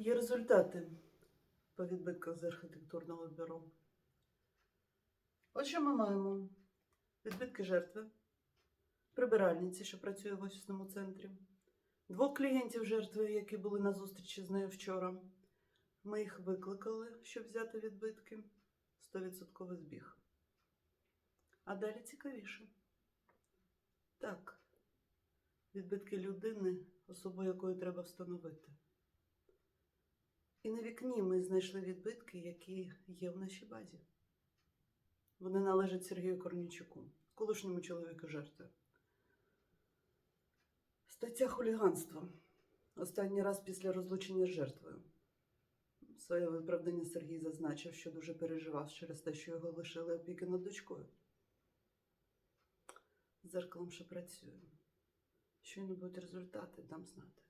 Є результати по відбитках з архітектурного бюро. От що ми маємо? Відбитки жертви, прибиральниці, що працює в офісному центрі, двох клієнтів жертви, які були на зустрічі з нею вчора. Ми їх викликали, щоб взяти відбитки. 100% збіг. А далі цікавіше. Так, відбитки людини, особу якої треба встановити. І на вікні ми знайшли відбитки, які є в нашій базі. Вони належать Сергію Корнічуку, колишньому чоловіку жертви. Стаття хуліганство. Останній раз після розлучення з жертвою. Своє виправдання Сергій зазначив, що дуже переживав через те, що його лишили опіки над дочкою. Зеркалом ще працюю. Щойно будуть результати, дам знати.